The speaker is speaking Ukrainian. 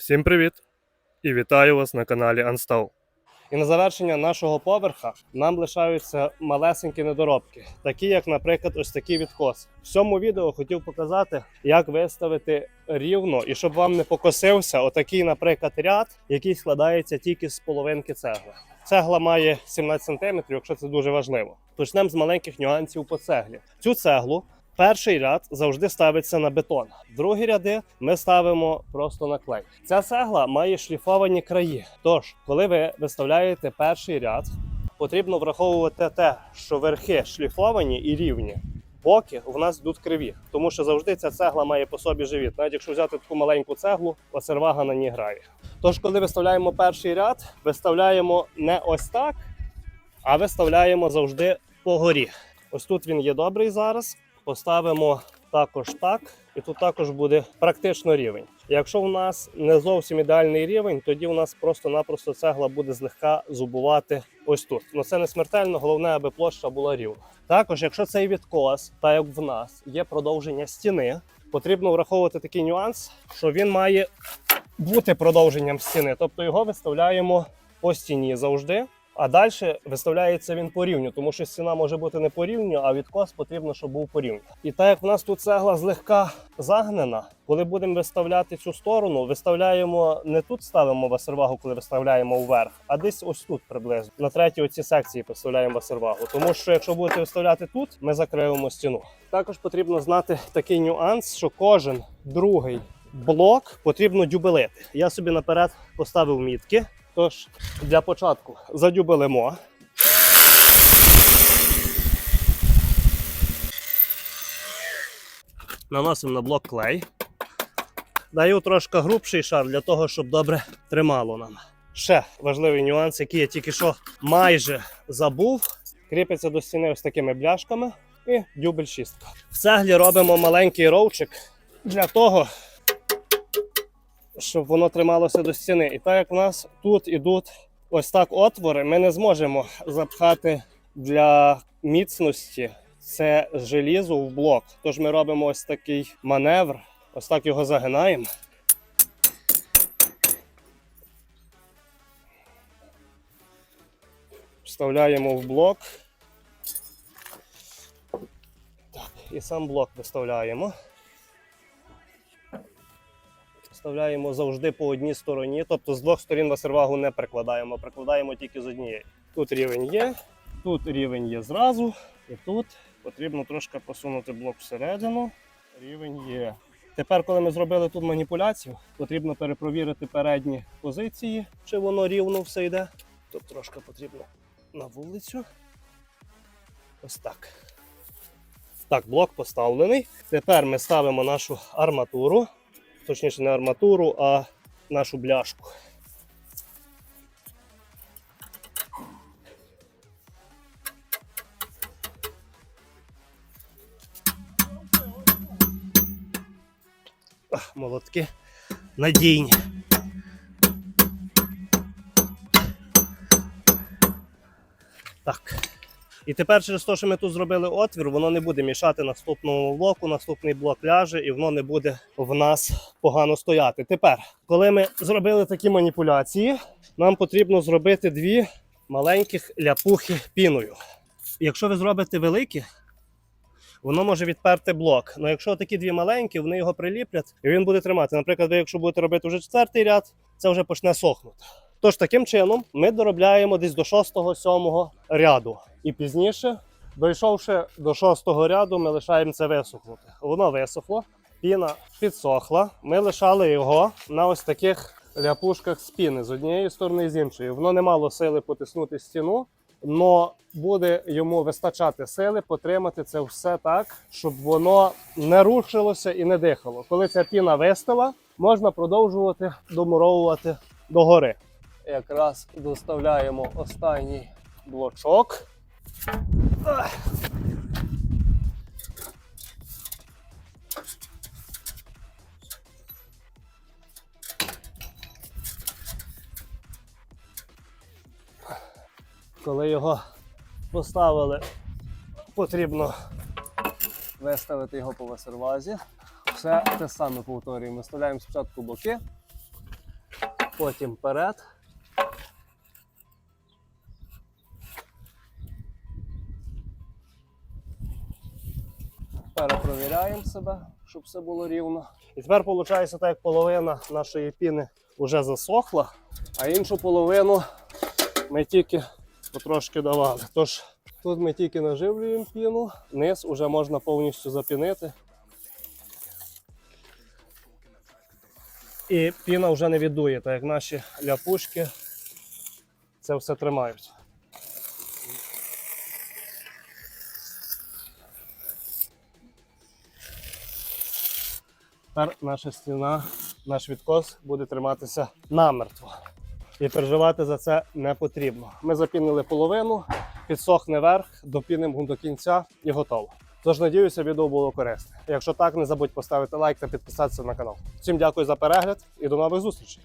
Всім привіт! І вітаю вас на каналі Unstall. І на завершення нашого поверха нам лишаються малесенькі недоробки, такі як, наприклад, ось такий відкос. В цьому відео хотів показати, як виставити рівно і щоб вам не покосився отакий, наприклад, ряд, який складається тільки з половинки цегли. Цегла має 17 см, якщо це дуже важливо. Почнемо з маленьких нюансів по цеглі. Цю цеглу Перший ряд завжди ставиться на бетон. Другі ряди ми ставимо просто на клей. Ця цегла має шліфовані краї. Тож, коли ви виставляєте перший ряд, потрібно враховувати те, що верхи шліфовані і рівні. Боки у нас йдуть криві, тому що завжди ця цегла має по собі живіт. Навіть якщо взяти таку маленьку цеглу, осервага на ній грає. Тож, коли виставляємо перший ряд, виставляємо не ось так, а виставляємо завжди по горі. Ось тут він є добрий зараз. Поставимо також так, і тут також буде практично рівень. Якщо в нас не зовсім ідеальний рівень, тоді у нас просто-напросто цегла буде злегка зубувати ось тут. Ну це не смертельно, головне, аби площа була рівна. Також, якщо цей відкос, так як в нас, є продовження стіни, потрібно враховувати такий нюанс, що він має бути продовженням стіни, тобто його виставляємо по стіні завжди. А далі виставляється він по рівню, тому що стіна може бути не по рівню, а відкос потрібно, щоб був по рівню. І так як в нас тут цегла злегка загнена, коли будемо виставляти цю сторону, виставляємо не тут ставимо васервагу, коли виставляємо вверх, а десь ось тут приблизно. На третій оці секції поставляємо васервагу. Тому що якщо будете виставляти тут, ми закриємо стіну. Також потрібно знати такий нюанс, що кожен другий блок потрібно дюбелити. Я собі наперед поставив мітки. Тож для початку задюбелимо. Наносимо на блок клей. Даю трошки грубший шар для того, щоб добре тримало нам. Ще важливий нюанс, який я тільки що майже забув. Кріпиться до стіни ось такими бляшками і дюбель шістка. В цеглі робимо маленький ровчик для того, щоб воно трималося до стіни. І так як в нас тут ідуть ось так отвори, ми не зможемо запхати для міцності це желізо в блок. Тож ми робимо ось такий маневр, ось так його загинаємо. Вставляємо в блок. Так, і сам блок виставляємо вставляємо завжди по одній стороні, тобто з двох сторін васервагу не прикладаємо, прикладаємо тільки з однієї. Тут рівень є, тут рівень є зразу, і тут потрібно трошки посунути блок всередину. Рівень є. Тепер, коли ми зробили тут маніпуляцію, потрібно перепровірити передні позиції, чи воно рівно все йде. Тут трошки потрібно на вулицю. Ось так. Так, блок поставлений. Тепер ми ставимо нашу арматуру точніше не арматуру, а нашу бляшку. Ах, молотки надійні. Так. І тепер через те, що ми тут зробили отвір, воно не буде мішати наступному блоку, наступний блок ляже, і воно не буде в нас погано стояти. Тепер, коли ми зробили такі маніпуляції, нам потрібно зробити дві маленьких ляпухи піною. Якщо ви зробите великі, воно може відперти блок. Але якщо такі дві маленькі, вони його приліплять і він буде тримати. Наприклад, ви якщо будете робити вже четвертий ряд, це вже почне сохнути. Тож таким чином ми доробляємо десь до 6-7 ряду. І пізніше, дійшовши до 6-го ряду, ми лишаємо це висохнути. Воно висохло, піна підсохла. Ми лишали його на ось таких ляпушках з піни з однієї сторони і з іншої. Воно не мало сили потиснути стіну, але буде йому вистачати сили потримати це все так, щоб воно не рушилося і не дихало. Коли ця піна вистила, можна продовжувати домуровувати догори. Якраз доставляємо останній блочок. Коли його поставили, потрібно виставити його по васервазі. Все те саме повторюємо. Виставляємо спочатку боки, потім вперед. Перепровіряємо себе, щоб все було рівно. І тепер виходить так, як половина нашої піни вже засохла, а іншу половину ми тільки потрошки давали. Тож тут ми тільки наживлюємо піну, низ вже можна повністю запінити. І піна вже не віддує, так як наші ляпушки це все тримають. Тепер наша стіна, наш відкос буде триматися намертво. І переживати за це не потрібно. Ми запінили половину, підсохне верх, допінимо до кінця і готово. Тож надіюся, відео було корисне. Якщо так, не забудь поставити лайк та підписатися на канал. Всім дякую за перегляд і до нових зустрічей!